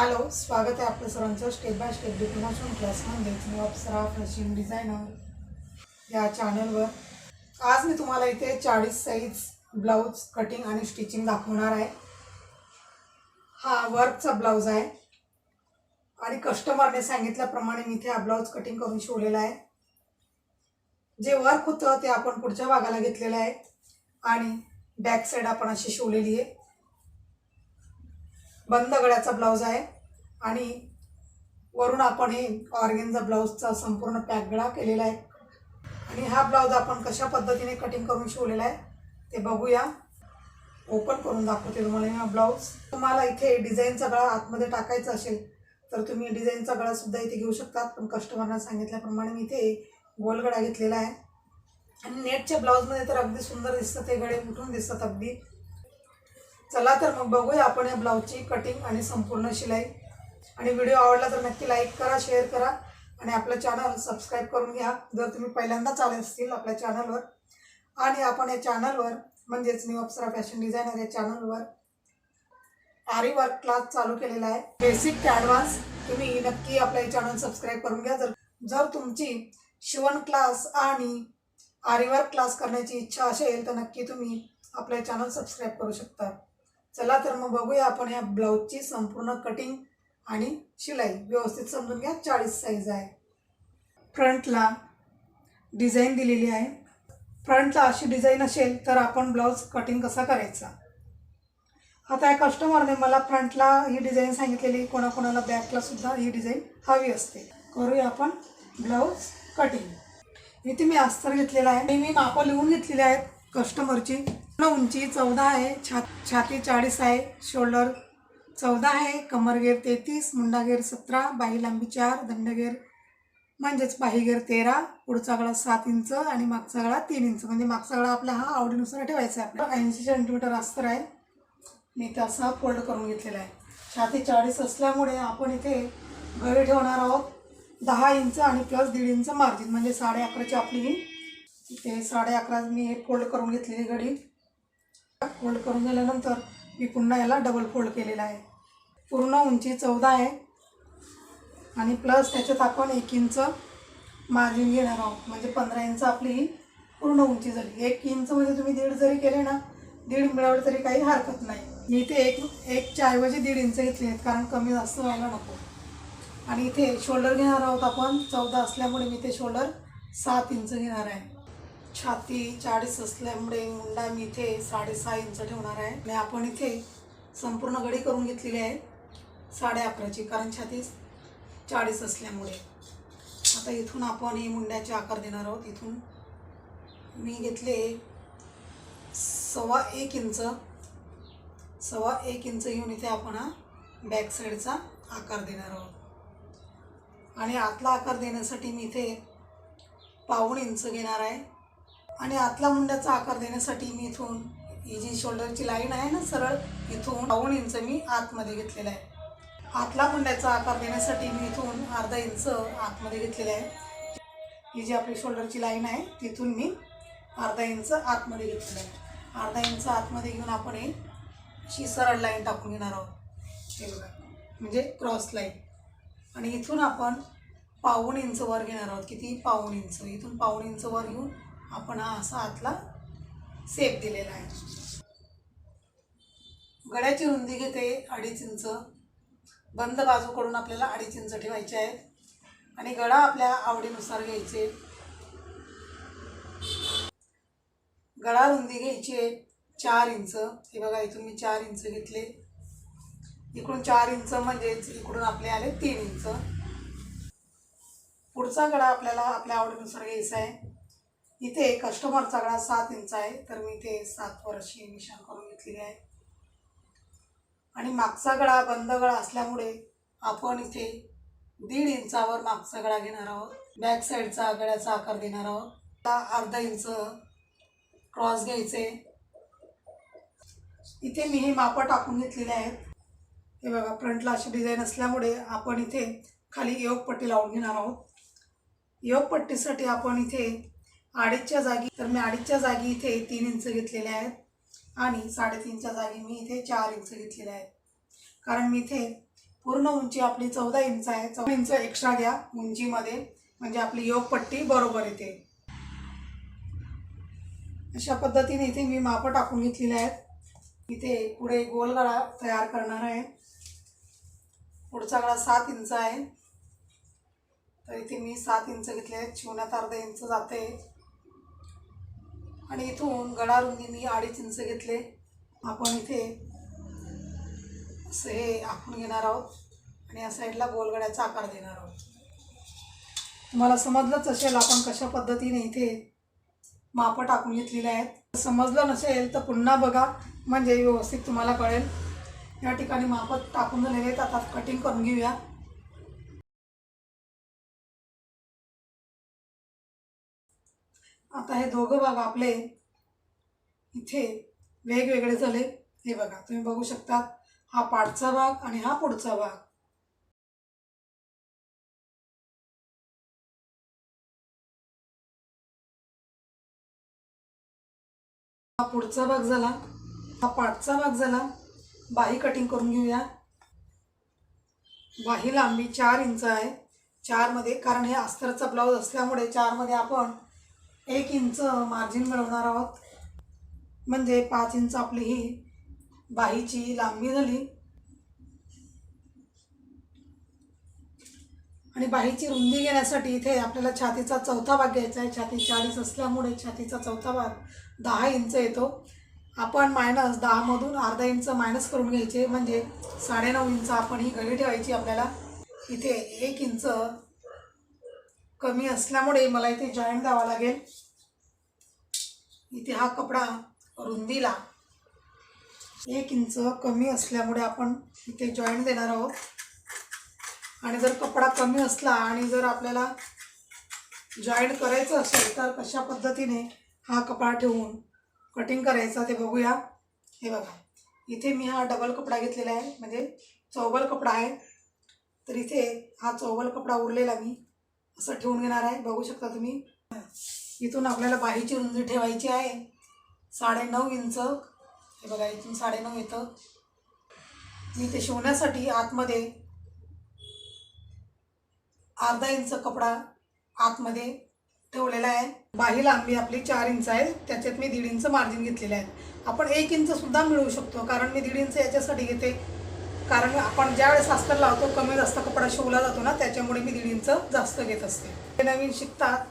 Hello स्वागत आहे आपलं सर्वांचं. स्टेप बाय स्टेप डिप्लोमेशन क्लासमध्येच मी अप्सरा फॅशन डिझायनर या चॅनलवर आज मी तुम्हाला इथे चाळीस साईज ब्लाऊज कटिंग आणि स्टिचिंग दाखवणार आहे. हा वर्कचा ब्लाऊज आहे. आणि कस्टमरने सांगितल्याप्रमाणे मी इथे हा ब्लाऊज कटिंग करून शिवलेला आहे. जे वर्क होतं ते आपण पुढच्या भागाला घेतलेलं आहे. आणि बॅक साईड आपण अशी शिवलेली आहे. बंद गळ्याचा ब्लाऊज आहे. आणि वरून आपण हे ऑर्गेनचा ब्लाऊजचा संपूर्ण पॅक गळा केलेला आहे. आणि हा ब्लाऊज आपण कशा पद्धतीने कटिंग करून शिवलेला आहे ते बघूया. ओपन करून दाखवते तुम्हाला हा ब्लाऊज. तुम्हाला इथे डिझाईनचा गळा आतमध्ये टाकायचा असेल तर तुम्ही डिझाईनचा गळासुद्धा इथे घेऊ शकतात. पण कस्टमरना सांगितल्याप्रमाणे मी इथे गोल गळा घेतलेला आहे. आणि नेटच्या ब्लाऊजमध्ये तर अगदी सुंदर दिसतं ते गळे उठून दिसतात अगदी. चला तर मग बघूया आपण या ब्लाऊजची कटिंग आणि संपूर्ण शिलाई. आणि व्हिडिओ आवडला तर नक्की लाईक करा शेअर करा. आणि आपलं चॅनल सबस्क्राईब करून घ्या. जर तुम्ही पहिल्यांदाच आले असतील आपल्या चॅनलवर आणि आपण या चॅनलवर म्हणजेच न्यू अप्सरा फॅशन डिझायनर या चॅनलवर आरी वर्क क्लास चालू केलेला आहे. बेसिक ते ॲडव्हान्स तुम्ही नक्की आपल्या चॅनल सबस्क्राईब करून घ्या. जर जर तुमची शिवण क्लास आणि आरी वर्क क्लास करण्याची इच्छा असेल तर नक्की तुम्ही आपल्या चॅनल सबस्क्राईब करू शकता. चला तर मग बघूया आपण ह्या ब्लाऊजची संपूर्ण कटिंग आणि शिलाई. व्यवस्थित समजून घ्या चाळीस साईज आहे. फ्रंटला डिझाईन दिलेली आहे. फ्रंटला अशी डिझाईन असेल तर आपण ब्लाऊज कटिंग कसा करायचा? आता या कस्टमरने मला फ्रंटला ही डिझाईन सांगितलेली. कोणाकोणाला बॅकला सुद्धा ही डिझाईन हवी असते. करूया आपण ब्लाऊज कटिंग इथे मी अस्तर घेतलेला आहे. आणि मी मापं लिहून घेतलेली आहेत कस्टमरची उंची चौदा आहे छा छाती चाळीस आहे शोल्डर चौदा आहे कमरगेर तेहतीस मुंडागेर सतरा बाही लांबी चार दंडगेर म्हणजेच बाहीगेर तेरा पुढचा गळा सात इंच आणि मागचा गळा तीन इंच. म्हणजे मागचा गळा आपला हा आवडीनुसार ठेवायचा आहे आपला ऐंशी सेंटीमीटर अस्तर आहे. मी इथे असा फोल्ड करून घेतलेला आहे. छाती चाळीस असल्यामुळे आपण इथे गळे ठेवणार आहोत. दहा इंच आणि प्लस दीड इंच मार्जिन म्हणजे साडे अकराची आपली इथे साडे अकरा मी हे फोल्ड करून घेतलेली घडी. फोल्ड करून झाल्यानंतर मी पुन्हा याला डबल फोल्ड केलेला आहे. पूर्ण उंची चौदा आहे. आणि प्लस त्याच्यात आपण एक इंच मार्जिन घेणार आहोत. म्हणजे पंधरा इंच आपली ही पूर्ण उंची झाली. एक इंच म्हणजे तुम्ही दीड जरी केले ना दीड मिळवलं तरी काही हरकत नाही. मी इथे एक एकच्या ऐवजी दीड इंच घेतले आहेत कारण कमी जास्त व्हायला नको. आणि इथे शोल्डर घेणार आहोत आपण. चौदा असल्यामुळे मी ते शोल्डर सात इंच घेणार आहे. छाती चाळीस असल्यामुळे मुंडा मी इथे साडेसहा इंच ठेवणार आहे. आणि आपण इथे संपूर्ण गडी करून घेतलेली आहे. साडे अकराची कारण छाती चाळीस असल्यामुळे. आता इथून आपण हे मुंड्याचे आकार देणार आहोत. इथून मी घेतले सव्वा एक इंच. सव्वा एक इंच घेऊन इथे आपण हा बॅक साईडचा आकार देणार आहोत. आणि आतला आकार देण्यासाठी मी इथे पाऊण इंच घेणार आहे. आणि आतला मुंड्याचा आकार देण्यासाठी मी इथून ही जी शोल्डरची लाईन आहे ना सरळ इथून पाऊण इंच मी आतमध्ये घेतलेला आहे. आतला मुंड्याचा आकार देण्यासाठी मी इथून अर्धा इंच आतमध्ये घेतलेला आहे. ही जी आपली शोल्डरची लाईन आहे तिथून मी अर्धा इंच आतमध्ये घेतलेलं आहे. अर्धा इंच आतमध्ये घेऊन आपण हे अशी सरळ लाईन टाकून घेणार आहोत. हे बघा म्हणजे क्रॉस लाईन आणि इथून आपण पाऊण इंच वर घेणार आहोत. किती? पाऊण इंच इथून पाऊण इंच वर घेऊन आपण असा आतला सेप दिलेला आहे. गळ्याची रुंदी घेते अडीच इंच. बंद बाजूकडून आपल्याला अडीच इंच ठेवायचे आहे आणि गळा आपल्या आवडीनुसार घ्यायचे. गळा रुंदी घ्यायची आहे चार इंच. हे बघा इथून मी चार इंच घेतले. इकडून चार इंच म्हणजेच इकडून आपले आले तीन इंच. पुढचा गळा आपल्याला आपल्या आवडीनुसार घ्यायचा आहे. इथे कस्टमर सगळा सात इंच आहे तर मी इथे सात वर्षी निशाण करून घेतलेली आहे. आणि मागचा गळा बंद गळा असल्यामुळे आपण इथे दीड इंचावर मागचा गळा घेणार आहोत. बॅक साईडचा गळ्याचा आकार देणार आहोत. अर्धा इंच क्रॉस घ्यायचे. इथे मी हे मापं टाकून घेतलेले आहेत. हे बघा फ्रंटला अशी डिझाईन असल्यामुळे आपण इथे खाली योगपट्टी लावून घेणार आहोत. योगपट्टीसाठी आपण इथे अडीचच्या जागी तर मी अडीचच्या जागी इथे तीन इंच घेतलेले आहेत. आणि साडेतीनच्या जागी मी इथे चार इंच घेतलेले आहेत. कारण मी इथे पूर्ण उंची आपली चौदा इंच आहे. चौदा इंच एक्स्ट्रा घ्या उंचीमध्ये. म्हणजे आपली योगपट्टी बरोबर येते. अशा पद्धतीने इथे मी मापं टाकून घेतलेली आहेत. इथे पुढे गोलगळा तयार करणार आहे. पुढचा गळा सात इंच आहे. तर इथे मी सात इंच घेतले आहेत. शिवण्यात अर्धा इंच जाते. आणि इथून गळा मी अडीच इंच घेतले. आपण इथे असं हे आखून घेणार आहोत आणि या साईडला गोलगड्याचा आकार देणार आहोत. तुम्हाला समजलंच असेल आपण कशा पद्धतीने इथे मापं टाकून घेतलेले आहेत. समजलं नसेल तर पुन्हा बघा म्हणजे व्यवस्थित तुम्हाला कळेल. या ठिकाणी मापं टाकून झालेले आहेत. आता कटिंग करून घेऊया. आता हे दोघं भाग आपले इथे वेगवेगळे झाले. हे बघा तुम्ही बघू शकता हा पाठचा भाग आणि हा पुढचा भाग. हा पुढचा भाग झाला हा पाठचा भाग झाला. बाही कटिंग करून घेऊया. बाही लांबी चार इंच आहे. चारमध्ये कारण हे अस्तरचा ब्लाऊज असल्यामुळे चारमध्ये आपण एक इंच मार्जिन मिळवणार आहोत. म्हणजे पाच इंच आपली ही बाहीची लांबी झाली. आणि बाहीची रुंदी घेण्यासाठी इथे आपल्याला छातीचा चौथा भाग घ्यायचा आहे. छाती चाळीस असल्यामुळे छातीचा चौथा भाग दहा इंच येतो. आपण मायनस दहामधून अर्धा इंच मायनस करून घ्यायचे. म्हणजे साडेनऊ इंच आपण ही गळी ठेवायची आपल्याला. इथे एक इंच कमी असल्यामुळे मला इथे जॉईंट द्यावा लागेल. इथे हा कपडा रुंदीला एक इंच कमी असल्यामुळे आपण इथे जॉईंट देणार आहोत. आणि जर कपडा कमी असला आणि जर आपल्याला जॉईंट करायचं असेल तर कशा पद्धतीने हा कपडा ठेवून कटिंग करायचा ते बघूया. हे बघा. इथे मी हा डबल कपडा घेतलेला आहे. म्हणजे चौबल कपडा आहे. तर इथे हा चौबल कपडा उरलेला मी. असं ठेवून घेणार आहे. बघू शकता तुम्ही. इथून आपल्याला बाहीची रुंदी ठेवायची आहे. साडेनऊ इंच. हे बघा इथून साडेनऊ येतं. मी ते शिवण्यासाठी आतमध्ये अर्धा इंच कपडा आतमध्ये ठेवलेला आहे. बाही लांबी आपली चार इंच आहे. त्याच्यात मी दीड इंच मार्जिन घेतलेलं आहे. आपण एक इंच सुद्धा मिळवू शकतो कारण मी दीड इंच याच्यासाठी घेते. कारण आपण ज्यावेळेस अस्तर लावतो कमी जास्त कपडा शिवला जातो ना त्याच्यामुळे मी दीड इंच जास्त घेत असते. ते नवीन शिकतात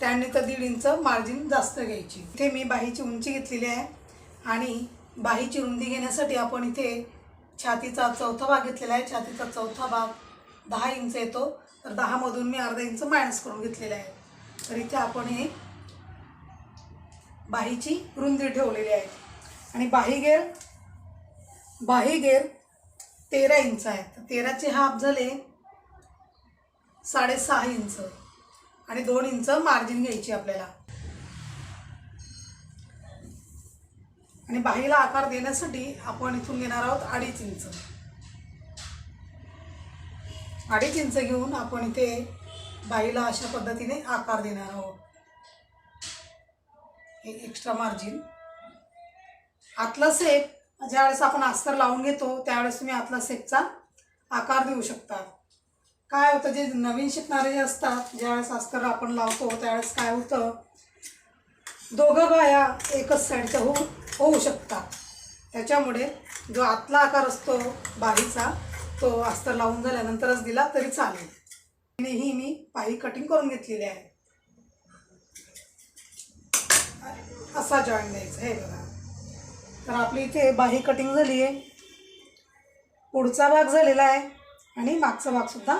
त्यांनी तर दीड इंच मार्जिन जास्त घ्यायची. इथे मी बाहीची उंची घेतलेली आहे आणि बाहीची रुंदी घेण्यासाठी आपण इथे छातीचा चौथा भाग घेतलेला आहे. छातीचा चौथा भाग दहा इंच येतो. तर दहामधून मी अर्धा इंच मायनस करून घेतलेला आहे. तर इथे आपण हे बाहीची रुंदी ठेवलेली आहे. आणि बाही गेर बाही गेर तेरा इंच आहे तर तेराचे हाफ झाले साडेसहा इंच. आणि दोन इंच मार्जिन घ्यायची आपल्याला. आणि बाहीला आकार देण्यासाठी आपण इथून घेणार आहोत अडीच इंच. अडीच इंच घेऊन आपण इथे बाईला अशा पद्धतीने आकार देणार आहोत. हे एक्स्ट्रा मार्जिन आतला सेप ज्यावेळेस आपण अस्तर लावून घेतो त्यावेळेस तुम्ही आतला सेपचा आकार देऊ शकता. काय होतं जे नवीन शिकणारे जे असतात ज्यावेळेस अस्तर आपण लावतो त्यावेळेस काय होतं दोघं बाया एकच साईडच्या होऊ होऊ शकतात. त्याच्यामुळे जो आतला आकार असतो बाहीचा तो अस्तर लावून झाल्यानंतरच दिला तरी चालेल. ही मी पाही कटिंग करून घेतलेली आहे. असा जॉईन द्यायचा हे बघा. तर आपली इथे बाही कटिंग झाली आहे पुढचा भाग झालेला आहे आणि मागचा भाग सुद्धा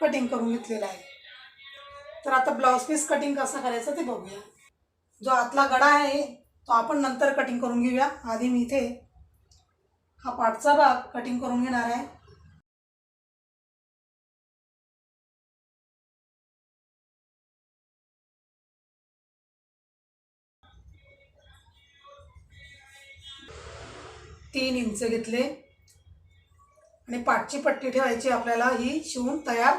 कटिंग करून घेतलेला आहे. तर आता ब्लाऊज पीस कटिंग कसं करायचं ते बघूया. जो आतला गडा आहे तो आपण नंतर कटिंग करून घेऊया. आधी मी इथे हा पाठचा भाग कटिंग करून घेणार आहे. तीन इंच घेतले. आणि पाठची पट्टी ठेवायची आपल्याला ही शिवून तयार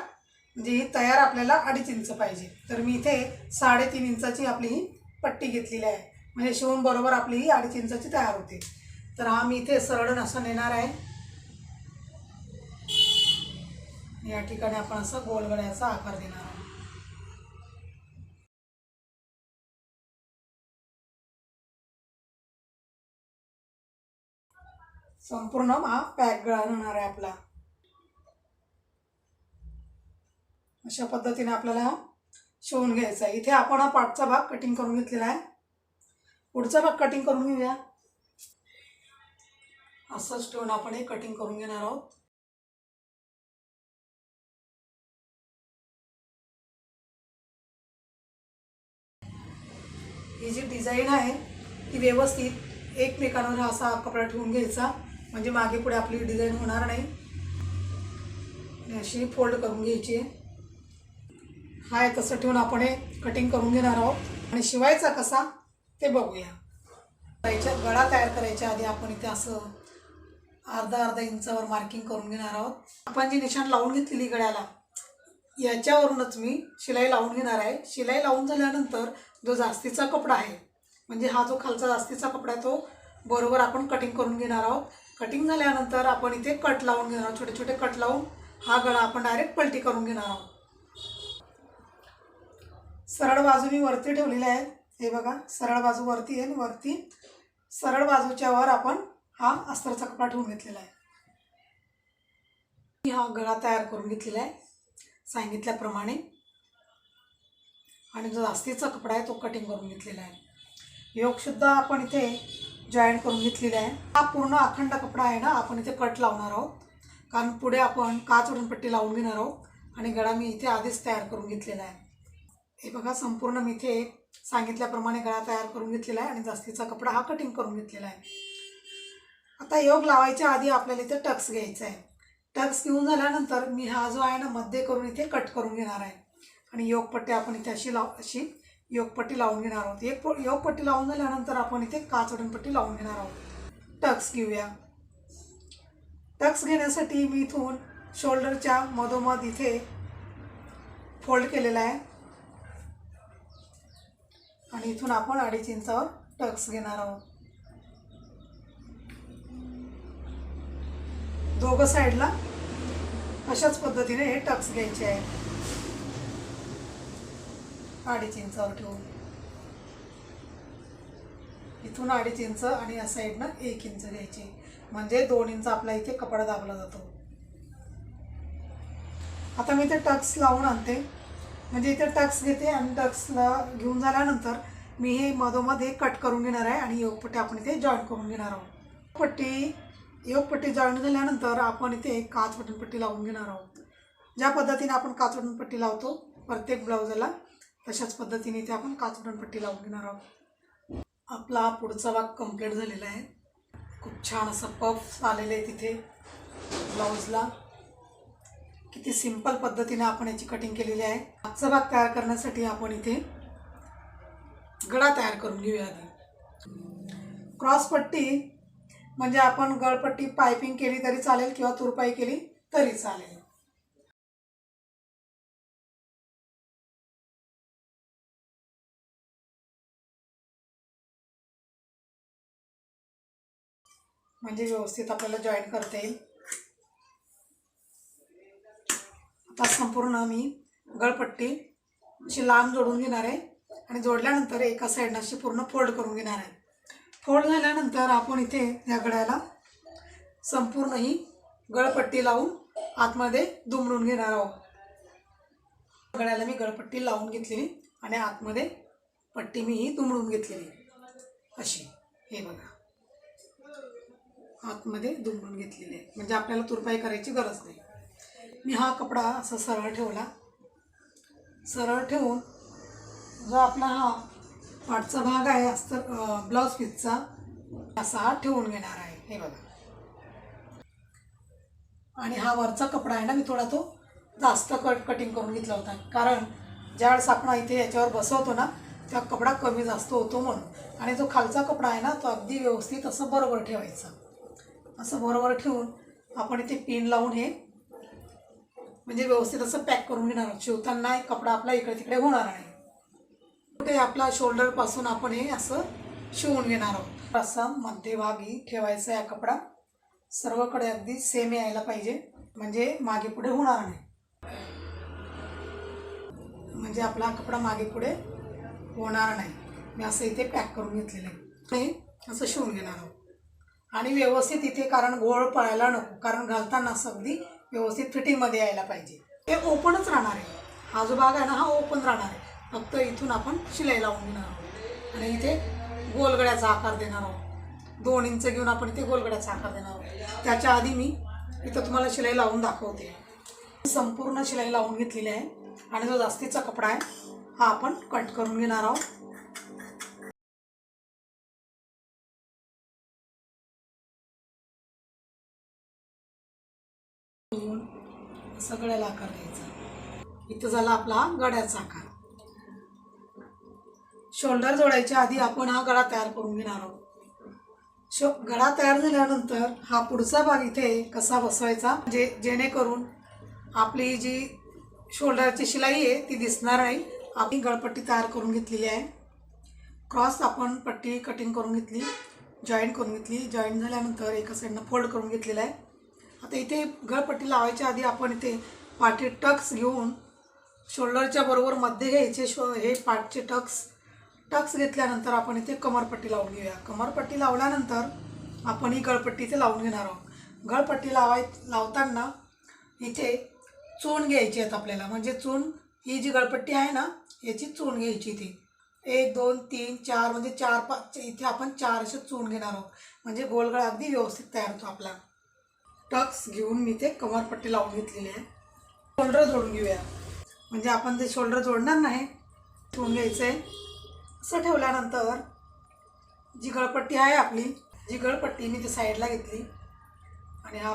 म्हणजे ही तयार आपल्याला अडीच इंच पाहिजे. तर मी इथे साडेतीन इंचाची आपली ही पट्टी घेतलेली आहे. म्हणजे शिवून बरोबर आपली ही अडीच इंचाची तयार होते. तर हा मी इथे सरळ असं नेणार आहे. या ठिकाणी आपण असं गोलगड्याचा आकार देणार आहोत. संपूर्ण हा पॅक गळा राहणार आहे आपला. अशा पद्धतीने आपल्याला शिवून घ्यायचा आहे. इथे आपण हा पाठचा भाग कटिंग करून घेतलेला आहे. पुढचा भाग कटिंग करून घेऊया. असंच ठेवून आपण हे कटिंग करून घेणार आहोत. ही जी डिझाईन आहे ती व्यवस्थित एकमेकांवर असा कपडा ठेवून घ्यायचा. म्हणजे मागे पुढे आपली डिझाईन होणार नाही. अशी फोल्ड करून घ्यायची आहे. तसं ठेवून आपण हे कटिंग करून घेणार आहोत. आणि शिवायचा कसा ते बघूया. याच्या गळा तयार करायच्या आधी आपण इथे असं अर्धा अर्धा इंचावर मार्किंग करून घेणार आहोत. आपण जी निशाण लावून घेतलेली गळ्याला याच्यावरूनच मी शिलाई लावून घेणार आहे. शिलाई लावून झाल्यानंतर जो जास्तीचा कपडा आहे म्हणजे हा जो खालचा जास्तीचा कपडा आहे तो बरोबर आपण कटिंग करून घेणार आहोत. कटिंग झाल्यानंतर आपण इथे कट लावून घेणार आहोत. छोटे छोटे कट लावून हा गळा आपण डायरेक्ट पलटी करून घेणार आहोत. सरळ बाजू मी वरती ठेवलेली आहे. हे बघा सरळ बाजू वरती आहे वरती सरळ बाजूच्या वर आपण हा अस्तरचा कपडा ठेवून घेतलेला आहे. मी हा गळा तयार करून घेतलेला आहे सांगितल्याप्रमाणे. आणि जो जास्तीचा कपडा आहे तो कटिंग करून घेतलेला आहे. योगसुद्धा आपण इथे जॉईंट करून घेतलेला आहे. हा पूर्ण अखंड कपडा आहे ना आपण इथे कट लावणार आहोत. कारण पुढे आपण काच पट्टी लावून घेणार आहोत आणि गळा मी इथे आधीच तयार करून घेतलेला आहे. हे बघा संपूर्ण मी इथे सांगितल्याप्रमाणे गळा तयार करून घेतलेला आहे आणि जास्तीचा कपडा हा कटिंग करून घेतलेला आहे. आता योग लावायच्या आधी आपल्याला इथे टक्स घ्यायचा आहे. टक्स घेऊन झाल्यानंतर मी हा जो आहे ना मध्ये करून इथे कट करून घेणार आहे. आणि योगपट्टी आपण इथे अशी लाव अशी योगपट्टी लावून घेणार आहोत. एक योगपट्टी लावून झाल्यानंतर आपण इथे काचडणपट्टी लावून घेणार आहोत. टक्स घेऊया. टक्स घेण्यासाठी मी इथून शोल्डरच्या मधोमध इथे फोल्ड केलेला आहे. आणि इथून आपण अडीच इंचावर टक्स घेणार आहोत. दोघं साईडला अशाच पद्धतीने हे टक्स घ्यायचे आहे. अडीच इंचावर ठेवून. इथून अडीच इंच आणि या साईडनं एक इंच घ्यायची. म्हणजे दोन इंच आपला इथे कपडा दाबला जातो. आता मी ते टक्स लावून आणते. म्हणजे इथे टक्स घेते आणि टक्सला घेऊन झाल्यानंतर मी हे मधोमध हे कट करून घेणार आहे आणि योगपट्टी आपण इथे जॉईन करून घेणार आहोत. पट्टी योगपट्टी जॉईन झाल्यानंतर आपण इथे काच बटनपट्टी लावून घेणार आहोत. ज्या पद्धतीने आपण काच बटनपट्टी लावतो प्रत्येक ब्लाऊजला तशाच पद्धतीने इथे आपण काच पट्टी लावून घेणार आहोत. आपला पुढचा भाग कंप्लीट झालेला आहे. खूप छान असं पफ आलेलं आहे तिथे ब्लाऊजला किती सिंपल पद्धतीने आपण याची कटिंग केलेली आहे. आजचा भाग तयार करण्यासाठी आपण इथे गळा तयार करून घेऊया आधी. क्रॉसपट्टी म्हणजे आपण गळपट्टी पायपिंग केली तरी चालेल किंवा तुरपाई केली तरी चालेल. म्हणजे व्यवस्थित आपल्याला जॉईन करता. येईल आता संपूर्ण मी गळपट्टी अशी लांब जोडून घेणार आहे आणि जोडल्यानंतर एका साईडनं अशी पूर्ण फोल्ड करून घेणार आहे. फोल्ड झाल्यानंतर आपण इथे या गळ्याला संपूर्ण ही गळपट्टी लावून आतमध्ये दुमडून घेणार आहोत. गळ्याला मी गळपट्टी लावून घेतलेली आणि आतमध्ये पट्टी मी ही दुमडून घेतलेली. अशी हे बघा. आतमध्ये दुमडून घेतलेली आहे म्हणजे आपल्याला तुरपाई करायची गरज नाही. मी हा कपडा असा सरळ ठेवला. सरळ ठेवून जो आपला हा पाठचा भाग आहे अस्तर ब्लाऊज पीसचा असा हा ठेवून घेणार आहे. हे बघा. आणि हा वरचा कपडा आहे ना मी थोडा तो जास्त कट कटिंग करून घेतला होता. कारण ज्यावेळेस आपण इथे याच्यावर बसवतो ना त्या कपडा कमी जास्त होतो म्हणून. आणि जो खालचा कपडा आहे ना तो अगदी व्यवस्थित असं बरोबर ठेवायचा. असं बरोबर ठेवून आपण इथे पिन लावून हे म्हणजे व्यवस्थित असं पॅक करून घेणार आहोत. शिवताना कपडा आपला इकडे तिकडे होणार नाही. कुठे आपला शोल्डरपासून आपण हे असं शिवून घेणार आहोत. असा मध्यभागी ठेवायचा आहे कपडा. सर्वकडे अगदी सेम यायला पाहिजे. म्हणजे मागे पुढे होणार नाही. म्हणजे आपला कपडा मागे पुढे होणार नाही. मी असं इथे पॅक करून घेतलेलं आहे. असं शिवून घेणार आहोत. आणि व्यवस्थित इथे कारण गोळ पळायला नको कारण घालताना अगदी व्यवस्थित फिटिंगमध्ये यायला पाहिजे. हे ओपनच राहणार आहे. हा जो भाग आहे ना हा ओपन राहणार आहे. फक्त इथून आपण शिलाई लावून घेणार आहोत. आणि इथे गोलगड्याचा आकार देणार आहोत. दोन इंच घेऊन आपण इथे गोलगड्याचा आकार देणार आहोत. त्याच्या आधी मी इथं तुम्हाला शिलाई लावून दाखवते. संपूर्ण शिलाई लावून घेतलेली आहे. आणि जो जास्तीचा कपडा आहे हा आपण कट करून घेणार आहोत. सगळ्याला आकार द्यायचा. इथं झाला आपला गड्याचा आकार. शोल्डर जोडायच्या आधी आपण हा गळा तयार करून घेणार आहोत. शो गळा तयार झाल्यानंतर हा पुढचा भाग इथे कसा बसवायचा? जे जेणेकरून आपली जी शोल्डरची शिलाई आहे ती दिसणार नाही. आपण गळपट्टी तयार करून घेतलेली आहे. क्रॉस आपण पट्टी कटिंग करून घेतली जॉईंट करून घेतली. जॉईंट झाल्यानंतर एका साईडनं फोल्ड करून घेतलेला आहे. आता इथे गळपट्टी लावायच्या आधी आपण इथे पाठी टक्स घेऊन शोल्डरच्या बरोबर मध्ये घ्यायचे शो हे पाठचे टक्स टक्स घेतल्यानंतर आपण इथे कमरपट्टी लावून घेऊया. कमरपट्टी लावल्यानंतर आपण ही गळपट्टी इथे लावून घेणार आहोत. गळपट्टी लावाय लावताना इथे चून घ्यायची आहेत आपल्याला. म्हणजे चून ही जी गळपट्टी आहे ना याची चून घ्यायची इथे. एक दोन तीन चार म्हणजे चार पाच इथे आपण चार असे चून घेणार आहोत. म्हणजे गोलगळा अगदी व्यवस्थित तयार होतो आपला. टक्स घेऊन मी ते कमरपट्टी लावून घेतलेली आहे. शोल्डर जोडून घेऊया. म्हणजे आपण ते शोल्डर जोडणार नाही ठेवून घ्यायचं आहे असं ठेवल्यानंतर जी गळपट्टी आहे आपली जी गळपट्टी मी ती साईडला घेतली आणि हा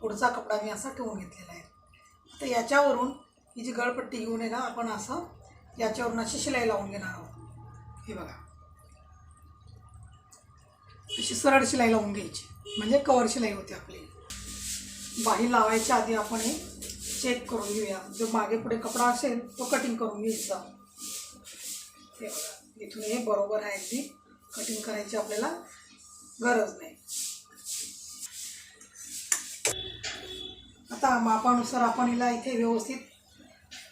पुढचा कपडा मी असा ठेवून घेतलेला आहे. आता याच्यावरून ही जी गळपट्टी घेऊन आहे ना आपण असं याच्यावरून अशी शिलाई लावून घेणार आहोत. हे बघा. अशी सरळ शिलाई लावून घ्यायची. म्हणजे कवर शिलाई होते आपली. बाही लावायच्या आधी आपण हे चेक करून घेऊया. जो मागे पुढे कपडा असेल तो कटिंग करून घ्यायचा. इथून हे बरोबर आहे अगदी. कटिंग करायची आपल्याला गरज नाही. आता मापानुसार आपण हिला इथे व्यवस्थित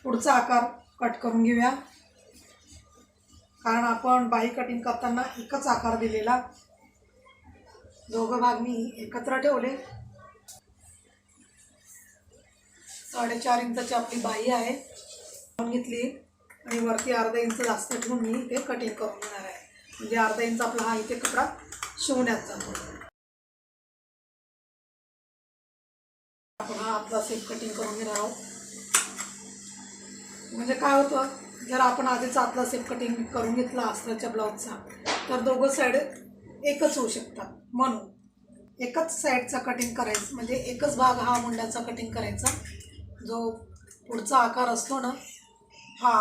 पुढचा आकार कट करून घेऊया. कारण आपण बाही कटिंग करताना एकच आकार दिलेला. दोघं भाग मी एकत्र ठेवले. साडेचार इंचाची आपली बाही आहे. लावून घेतली. आणि वरती अर्धा इंच जास्त ठेवून मी इथे कटिंग करून घेणार आहे. म्हणजे अर्धा इंच आपला हा इथे कपडा शिवण्यात जातो. आपण हा आपला सेप कटिंग करून घेणार आहोत. म्हणजे काय होतं जर आपण आधीच आतला सेप कटिंग करून घेतला अस्त्राच्या ब्लाऊजचा तर दोघं साईड एकच होऊ शकतात. म्हणून एकच साईडचा कटिंग करायचं म्हणजे एकच भाग हा मुंड्याचा कटिंग करायचा जो पुढचा आकार असतो ना हा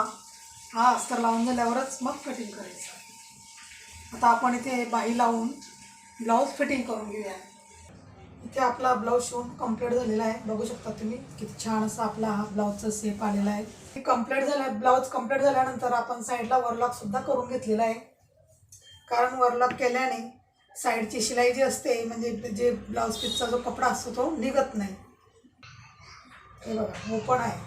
हा अस्तर लावून झाल्यावरच मग फिटिंग करायचं. आता आपण इथे बाही लावून ब्लाऊज फिटिंग करून घेऊया. इथे आपला ब्लाऊज शिवून कंप्लीट झालेला आहे. बघू शकता तुम्ही किती छान असा आपला हा ब्लाऊजचा सेप आलेला आहे. कंप्लीट झाला ब्लाऊज कंप्लीट झाल्यानंतर आपण साईडला वरलॉकसुद्धा करून घेतलेला आहे. कारण वरलॉक केल्याने साईडची शिलाई जी असते म्हणजे जे ब्लाऊज पीसचा जो कपडा असतो तो निघत नाही. हे बघा हो मोपण आहे.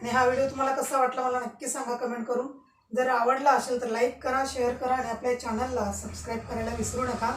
आणि हा व्हिडिओ तुम्हाला कसा वाटला मला नक्की सांगा कमेंट करून. जर आवडला असेल तर लाईक करा शेअर करा आणि आपल्या चॅनलला सबस्क्राईब करायला विसरू नका.